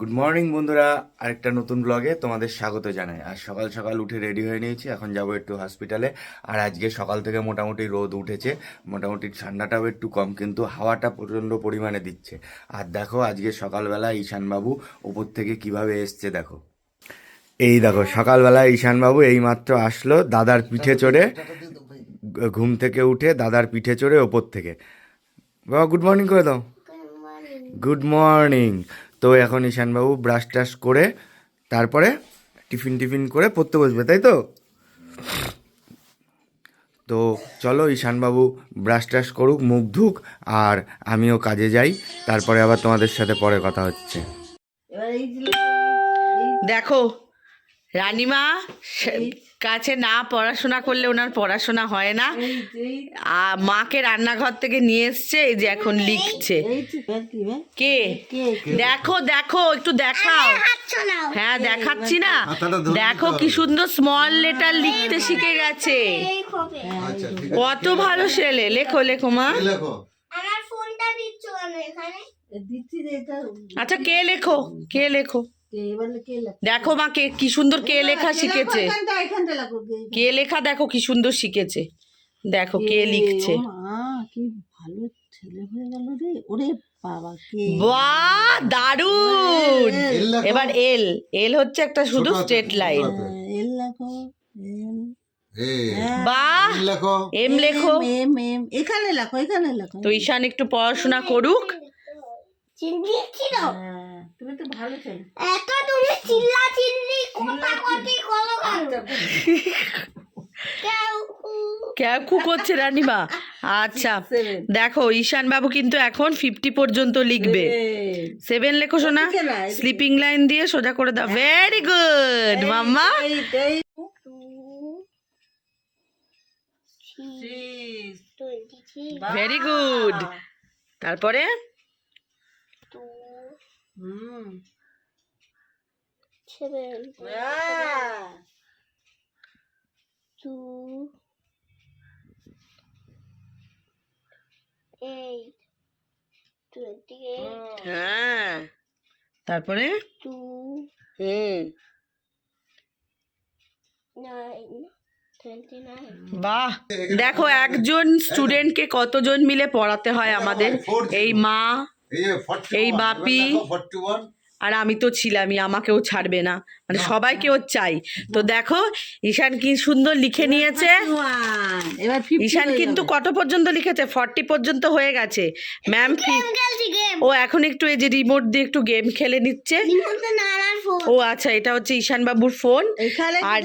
Good morning বন্ধুরা। আরেকটা নতুন ব্লগে তোমাদের স্বাগত জানাই। আর সকাল সকাল উঠে রেডি হয়ে নিয়েছি এখন যাব একটু হসপিটালে আর আজকে সকাল থেকে মোটামুটি রোদ উঠেছে মোটামুটি ঠান্ডাটাও একটু কম কিন্তু হাওয়াটা প্রচণ্ড পরিমাণে দিচ্ছে। আর দেখো আজকে সকালবেলা ঈশানবাবু ওপর থেকে কীভাবে এসছে দেখো। এই দেখো সকালবেলা ঈশানবাবু এইমাত্র আসলো দাদার পিঠে চড়ে ঘুম থেকে উঠে দাদার পিঠে চড়ে ওপর থেকে। বাবা গুড মর্নিং করে দাও। গুড মর্নিং তো এখন ঈশানবাবু ব্রাশ টাশ করে তারপরে টিফিন টিফিন করে পড়তে বসবে, তাই তো? তো চলো ঈশানবাবু ব্রাশ টাশ করুক, মুখ ধুক, আর আমিও কাজে যাই। তারপরে আবার তোমাদের সাথে পরে কথা হচ্ছে। দেখো রানিমা সে- কাছে না পড়াশোনা করলে ওনার পড়াশোনা হয় না। আর মাকে রান্নাঘর থেকে নিয়ে এসছে এই যে এখন লিখছে। এই যে ব্যাগ কি? দেখো দেখো একটু দেখাও। হ্যাঁ দেখাচ্ছি না। দেখো কি সুন্দর স্মল লেটার লিখতে শিখে গেছে। কত ভালো ছেলে। লেখো লেখো মা। আমার ফোনটা দিচ্ছ কেন এখানে? এ দিচ্ছি যে এটা আচ্ছা কে লেখো? কে লেখা? দেখো মা কে কি সুন্দর কে লেখা শিখেছে। এখানটা এখানটা লেখো কে লেখা দেখো কি সুন্দর শিখেছে। দেখো কে লিখছে। কি ভালো ছেলে হয়ে গেল রে। ওরে বাবা কে? বাহ দারুণ! এবার এল। এল হচ্ছে একটা শুধু স্ট্রেট লাইন হ্যাঁ, এল লেখো এল। বাহ! এম লেখো। এম এম এখানে লেখো এখানে লেখো। তো ঈশান একটু পড়াশোনা করুক। চিল্লিয়েছিল। হ্যাঁ, তুমি তো ভালো ছেলে। এত তুমি চিল্লা চিল্লি কথা কতি কেউ ক্যাকু করছে রানিমা। আচ্ছা দেখো ঈশান বাবু কিন্তু এখন ফিফটি পর্যন্ত লিখবে। সেভেন লেখো শোনা। স্লিপিং লাইন দিয়ে সোজা করে দাও। Very good mamma. Very good তারপরে? হুম। seven, বাহ, two, eight, twenty-eight, হ্যাঁ। তারপরে? হুম। nine, বাহ! দেখো একজন স্টুডেন্টকে কতজন মিলে পড়াতে হয় আমাদের? এই মা এই বাপি আর আমি তো ছিলামই আমাকেও ছাড়বে না। মানে সবাইকেও চাই। তো দেখো ঈশান কি সুন্দর লিখে নিয়েছে। ঈশান কিন্তু কত পর্যন্ত লিখেছে? ফর্টি পর্যন্ত হয়ে গেছে। ম্যাম ও এখন একটু এই যে রিমোট দিয়ে একটু গেম খেলে নিচ্ছে। ও আচ্ছা এটা হচ্ছে ঈশান বাবুর ফোন আর-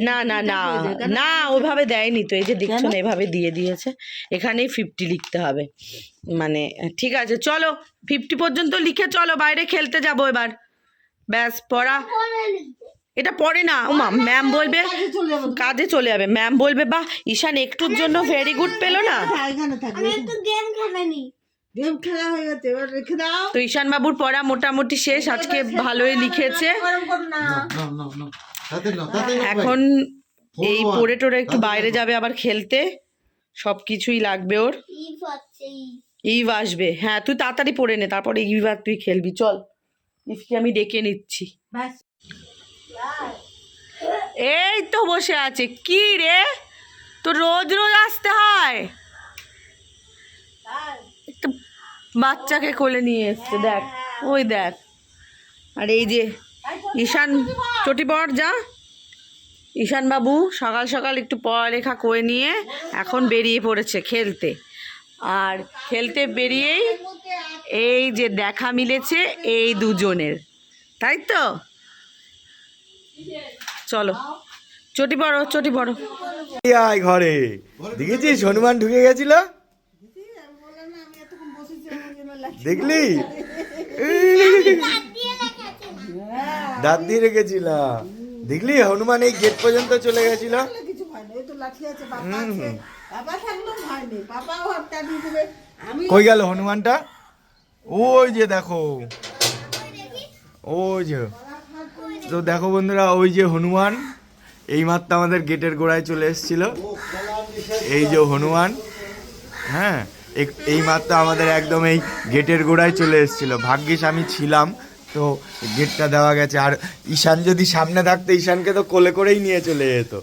না না না। না ওভাবে দেয়নি তো এই যে দেখছ না এভাবে দিয়ে দিয়েছে। এখানেই ফিফটি লিখতে হবে। মানে ঠিক আছে চলো ফিফটি পর্যন্ত লিখে চলো বাইরে খেলতে যাব এবার। ব্যাস পড়া। এটা পড়ে না ওমা ম্যাম বলবে চলে কাজে চলে যাবে। ম্যাম বলবে বাহ ঈশান একটুর জন্য ভেরি গুড পেল না? তো গেম খেলেনি গেম খেলা হয়ে গেছে এবার রেখে দাও। তো ঈশান বাবুর পড়া মোটামুটি শেষ আজকে ভালোই লিখেছে। গরম করো না। এখন এই পড়ে টোরে একটু বাইরে যাবে আবার খেলতে সব কিছুই লাগবে ওর। ইভ আসবে। হ্যাঁ তুই তাড়াতাড়ি পড়ে নে তারপরে ইভ আর তুই খেলবি। চল ইফকে আমি ডেকে নিচ্ছি। এই তো বসে আছে। কি রে? তো রোজ রোজ আসতে হয়? একটা বাচ্চাকে কোলে নিয়ে এসছে দেখ। ওই দেখ। আর এই যে ঈশান চটি পড় যা। ঈশান বাবু সকাল সকাল একটু পড়ালেখা করে নিয়ে এখন বেরিয়ে পড়েছে খেলতে। আর খেলতে বেরিয়েই এই যে দেখা মিলেছে এই দুজনের। তাই তো? চলো চটি পড়ো চটি পড়ো এই আয় ঘরে। দেখেছিস হনুমান ঢুকে গেছিল? দেখলি? দাঁত দিয়ে রেখেছিলাম দেখলি হনুমান এই গেট পর্যন্ত চলে গেছিল? কিছু কই গেল হনুমানটা? ওই যে দেখো। ওই যে। তো দেখো বন্ধুরা, ওই যে হনুমান, এইমাত্র আমাদের গেটের গোড়ায় চলে এসেছিল। এই যে হনুমান হ্যাঁ এই মাত্র আমাদের একদম এই গেটের গোড়ায় চলে এসেছিল। ভাগ্যিস আমি ছিলাম, তো গেটটা দেওয়া গেছে। আর ঈশান যদি সামনে থাকতো, ঈশানকে তো কোলে করেই নিয়ে চলে যেত।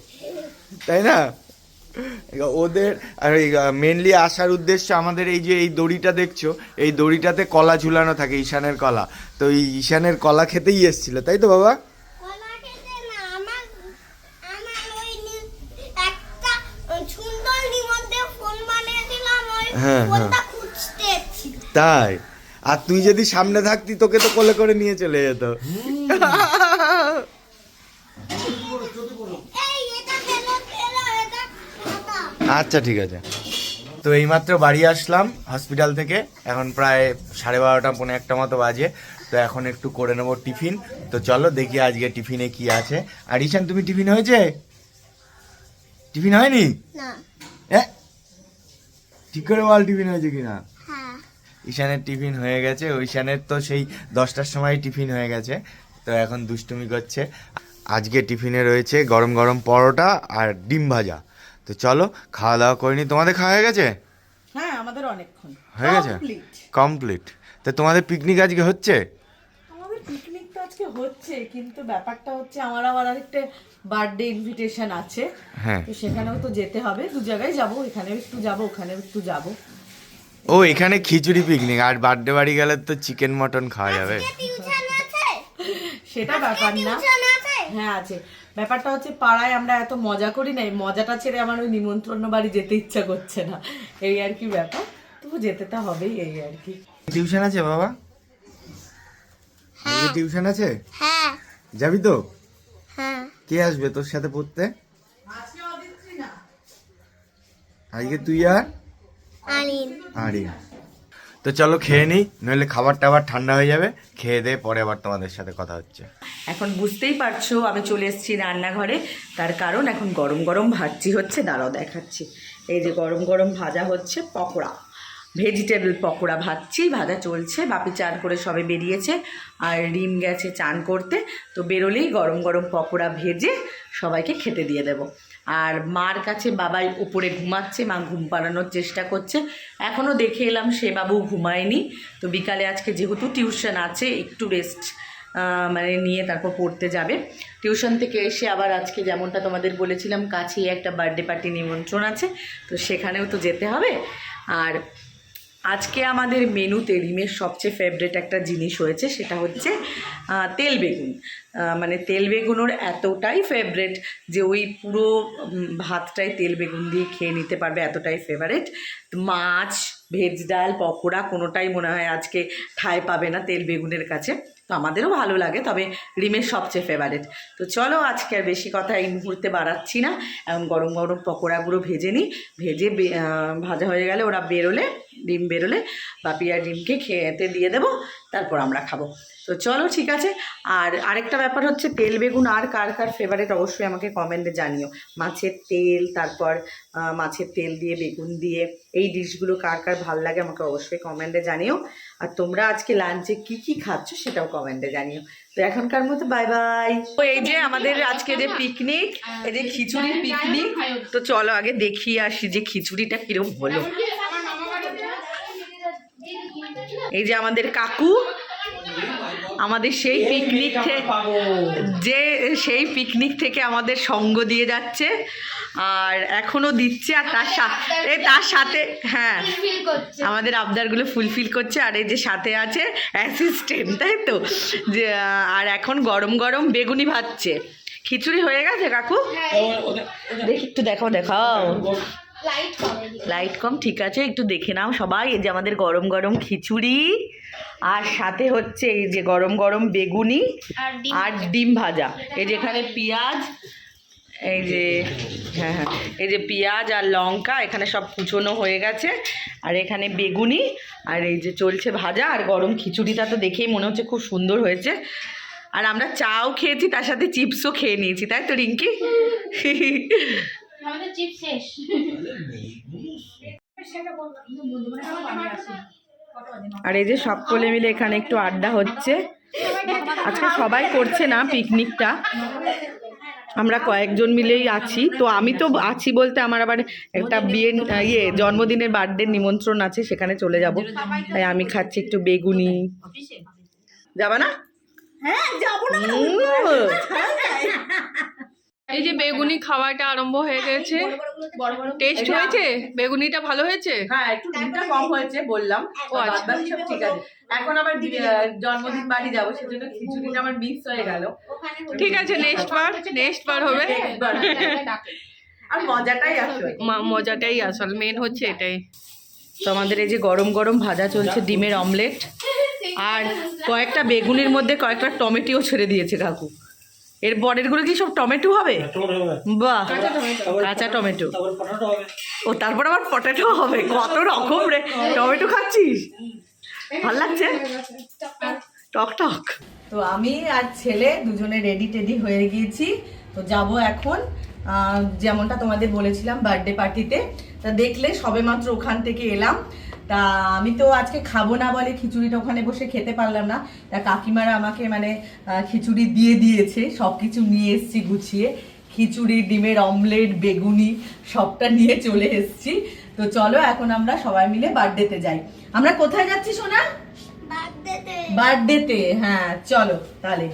তাই না? ওদের আর মেনলি আসার উদ্দেশ্য আমাদের এই যে এই দড়িটা দেখছ এই দড়িটাতে কলা ঝুলানো থাকে ঈশানের কলা। তো এই ঈশানের কলা খেতেই এসেছিল তাই তো বাবা? হ্যাঁ, এসেছি। তাই? আর তুই যদি সামনে থাকতি তোকে তো কোলে করে নিয়ে চলে যেত। আচ্ছা ঠিক আছে। তো এইমাত্র বাড়ি আসলাম হসপিটাল থেকে। এখন প্রায় সাড়ে বারোটা পনেরো একটা মতো বাজে। তো এখন একটু করে নেব টিফিন। তো চলো দেখি আজকে টিফিনে কি আছে। আর ঈশান তুমি টিফিন হয়েছে? টিফিন হয়নি? না। হ্যাঁ ঠিক করে বল টিফিন হয়েছে কিনা? হ্যাঁ। ঈশানের টিফিন হয়ে গেছে। ঈশানের তো সেই দশটার সময় টিফিন হয়ে গেছে। তো এখন দুষ্টুমি করছে। আজকে টিফিনে রয়েছে গরম গরম পরোটা আর ডিম ভাজা। তো চলো খাওয়া দাওয়া করিনি তোমাদের খাওয়া হয়ে গেছে? হ্যাঁ আমাদের অনেকক্ষণ। হয়ে গেছে? কমপ্লিট তো তোমাদের পিকনিক আজকে হচ্ছে? আমাদের পিকনিক তো আজকে হচ্ছে কিন্তু ব্যাপারটা হচ্ছে আমার আবার আরেকটা বার্থডে ইনভিটেশন আছে। হ্যাঁ। তো সেখানেও তো যেতে হবে। দু জায়গায় যাব এখানেও একটু যাব ওখানেও একটু যাব। ও এখানে খিচুড়ি পিকনিক আর বার্থডে বাড়ি গেলে তো চিকেন মটন খাওয়া যাবে। সেটা ব্যাপার না। হ্যাঁ আছে। ব্যাপারটা হচ্ছে পাড়ায় আমরা এত মজা করি না এই মজাটা ছেড়ে আমার ওই নিমন্ত্রণ বাড়ি যেতে ইচ্ছা করছে না। এই আর কি ব্যাপার? তবু যেতে তো হবেই এই আর কি। টিউশন আছে বাবা? আজকে টিউশন আছে? হ্যাঁ। যাবি তো? হ্যাঁ। কে আসবে তোর সাথে পড়তে? আজকে তুই আর? আনিন আরে তো চলো খেয়ে নিই নইলে খাবার টাবার ঠান্ডা হয়ে যাবে খেয়ে দিয়ে পরে আবার তোমাদের সাথে কথা হচ্ছে। এখন বুঝতেই পারছ, আমি চলে এসেছি রান্নাঘরে। তার কারণ এখন গরম গরম ভাজি হচ্ছে, দাঁড়াও দেখাচ্ছি। এই যে গরম গরম ভাজা হচ্ছে পকোড়া। ভেজিটেবল পকোড়া ভাজছি, ভাজা চলছে, বাপি চান করে সবে বেরিয়েছে, আর রিম গেছে চান করতে। তো বেরোলেই গরম গরম পকোড়া ভেজে সবাইকে খেতে দিয়ে দেব। আর মার কাছে বাবাই উপরে ঘুমাচ্ছে, মা ঘুম পাড়ানোর চেষ্টা করছে। এখনও দেখে এলাম সে বাবু ঘুমায়নি। তো বিকালে আজকে যেহেতু টিউশন আছে, একটু রেস্ট মানে নিয়ে তারপর পড়তে যাবে। টিউশন থেকে এসে আবার আজকে যেমনটা তোমাদের বলেছিলাম, কাছেই একটা বার্থডে পার্টি নিমন্ত্রণ আছে, তো সেখানেও তো যেতে হবে। আর আজকে আমাদের মেনুতে রিমের সবচেয়ে ফেভারেট একটা জিনিস হয়েছে, সেটা হচ্ছে তেল বেগুন। মানে তেল বেগুনোর এতটাই ফেভারেট যে ওই পুরো ভাতটাই তেল বেগুন দিয়ে খেয়ে নিতে পারবে, এতটাই ফেভারেট মাছ, ভেজ ডাল, পকোড়া কোনোটাই মনে হয় আজকে ঠাঁই পাবে না তেল বেগুনের কাছে। তো আমাদেরও ভালো লাগে, তবে রিমের সবচেয়ে ফেভারেট তো চলো, আজকে আর বেশি কথা এই মুহূর্তে বাড়াচ্ছি না। এখন গরম গরম পকোড়াগুলো ভেজে নিই। ভেজে ভাজা হয়ে গেলে ওরা বেরোলে, ডিম বেরোলে বাপি আর ডিমকে খেতে দিয়ে দেবো, তারপর আমরা খাব। তো চলো ঠিক আছে। আর আরেকটা ব্যাপার হচ্ছে তেল বেগুন আর কার কার ফেভারিট অবশ্যই আমাকে কমেন্টে জানিও। মাছের তেল তারপর মাছের তেল দিয়ে বেগুন দিয়ে এই ডিশগুলো কার কার ভালো লাগে আমাকে অবশ্যই কমেন্টে জানিও। আর তোমরা আজকে লাঞ্চে কি কি খাচ্ছ সেটাও কমেন্টে জানিও। তো এখনকার মতো বাই বাই তো এই যে আমাদের আজকে যে পিকনিক এই যে খিচুড়ির পিকনিক তো চলো আগে দেখিয়ে আসি যে খিচুড়িটা কিরম হলো। এই যে আমাদের কাকু। আমাদের সেই পিকনিক থেকে যে সেই পিকনিক থেকে আমাদের সঙ্গ দিয়ে যাচ্ছে। আর এখনও দিচ্ছে আর তার সাথে তার সাথে হ্যাঁ। আমাদের আবদারগুলো ফুলফিল করছে। আর এই যে সাথে আছে অ্যাসিস্ট্যান্ট তাই তো? যে আর এখন গরম গরম বেগুনি ভাজছে। খিচুড়ি হয়ে গেছে কাকু? দেখি একটু দেখাও দেখাও। লাইট কম ঠিক আছে? একটু দেখে নাও সবাই এই যে আমাদের গরম গরম খিচুড়ি আর সাথে হচ্ছে এই যে গরম গরম বেগুনি আর ডিম ভাজা। এই যে এখানে পেঁয়াজ এই যে হ্যাঁ হ্যাঁ এই যে পেঁয়াজ আর লঙ্কা এখানে সব কুচোনো হয়ে গেছে। আর এখানে বেগুনি আর এই যে চলছে ভাজা আর গরম খিচুড়িটা তো দেখেই মনে হচ্ছে খুব সুন্দর হয়েছে। আর আমরা চাও খেয়েছি তার সাথে চিপসও খেয়ে নিয়েছি তাই তো রিঙ্কি? চিপ শেষ। আর এই যে সকলে মিলে এখানে একটু আড্ডা হচ্ছে। আজকে সবাই করছে না পিকনিকটা। আমরা কয়েকজন মিলেই আছি। তো আমি তো আছি বলতে আমার আবার একটা বিয়ের ইয়ে জন্মদিনের বার্থডে নিমন্ত্রণ আছে সেখানে চলে যাব। তাই আমি খাচ্ছি একটু বেগুনি। যাবা না? হ্যাঁ যাব না। এই যে বেগুনি খাওয়াটা আরম্ভ হয়ে গেছে। টেস্ট হয়েছে? বেগুনিটা ভালো হয়েছে? হ্যাঁ একটু ডিমটা কম হয়েছে বললাম। ও আচ্ছা। সব ঠিক আছে। এখন আবার জন্মদিন বাড়ি যাব সেজন্য খিচুড়িটা আমার মিস হয়ে গেল। ঠিক আছে নেক্সট বার নেক্সট বার হবে। আর মজাটাই আসবে মা- মজাটাই আসল মেন হচ্ছে এটাই। তো আমাদের এই যে গরম গরম ভাজা চলছে ডিমের অমলেট আর কয়েকটা বেগুনের মধ্যে কয়েকটা টমেটোও ছেড়ে দিয়েছে কাকু। এর পরেরগুলো কি সব টমেটো হবে? বাহ কাঁচা টমেটো। ও তারপর আবার পটেটো হবে? কত রকম রে। টমেটো খাচ্ছিস? ভালো লাগছে? টক টক। তো আমি আর ছেলে দুজনে রেডি টেডি হয়ে গিয়েছি। তো যাব এখন। যেমনটা তোমাদের বলেছিলাম বার্থডে পার্টিতে তা দেখলে সবেমাত্র ওখান থেকে এলাম। তা আমি তো আজকে খাব না বলে খিচুড়িটা ওখানে বসে খেতে পারলাম না। তা কাকিমারা আমাকে মানে খিচুড়ি দিয়ে দিয়েছে সব কিছু নিয়ে এসেছি গুছিয়ে। খিচুড়ি ডিমের অমলেট বেগুনি সবটা নিয়ে চলে এসেছি। তো চলো এখন আমরা সবাই মিলে বার্থডেতে যাই। আমরা কোথায় যাচ্ছি সোনা? বার্থডেতে। বার্থডেতে হ্যাঁ চলো তাহলে।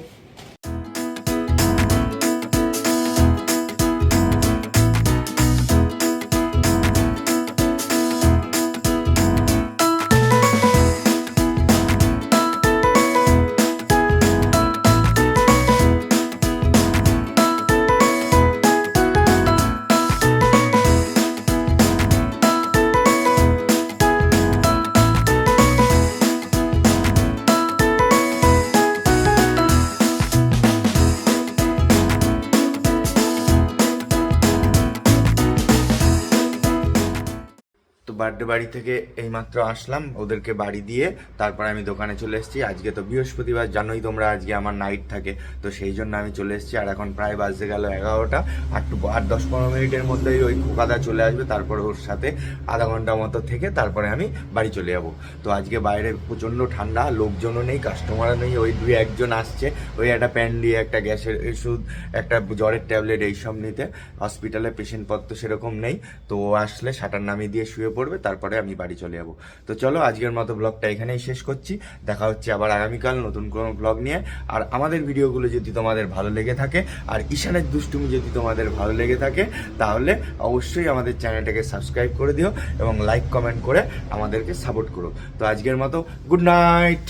বাড়ি থেকে এইমাত্র আসলাম। ওদেরকে বাড়ি দিয়ে তারপর আমি দোকানে চলে এসেছি। আজকে তো বৃহস্পতিবার, জানোই তোমরা আজকে আমার নাইট থাকে। তো সেই জন্য আমি চলে এসেছি। আর এখন প্রায় বাজতে গেল এগারোটা। একটু আর দশ পনেরো মিনিটের মধ্যেই ওই খোকাদা চলে আসবে। তারপরে ওর সাথে আধা ঘণ্টা মতো থেকে তারপরে আমি বাড়ি চলে যাব। তো আজকে বাইরে প্রচণ্ড ঠান্ডা, লোকজনও নেই কাস্টমারও নেই। ওই দুই একজন আসছে। ওই একটা প্যান দিয়ে, একটা গ্যাসের ওষুধ, একটা জ্বরের ট্যাবলেট এইসব নিতে। হসপিটালে পেশেন্টপত্র সেরকম নেই। তো ও আসলে শাটার নামিয়ে দিয়ে শুয়ে পড়বে। তারপরে আমি বাড়ি চলে যাব। তো চলো, আজকের মতো ব্লগটা এখানেই শেষ করছি। দেখা হচ্ছে আবার আগামীকাল নতুন কোনো ব্লগ নিয়ে। আর আমাদের ভিডিওগুলো যদি তোমাদের ভালো লেগে থাকে, আর ঈশানের দুষ্টুমি যদি তোমাদের ভালো লেগে থাকে, তাহলে অবশ্যই আমাদের চ্যানেলটাকে সাবস্ক্রাইব করে দিও এবং লাইক, কমেন্ট করে আমাদেরকে সাপোর্ট করো। তো আজকের মতো, গুড নাইট!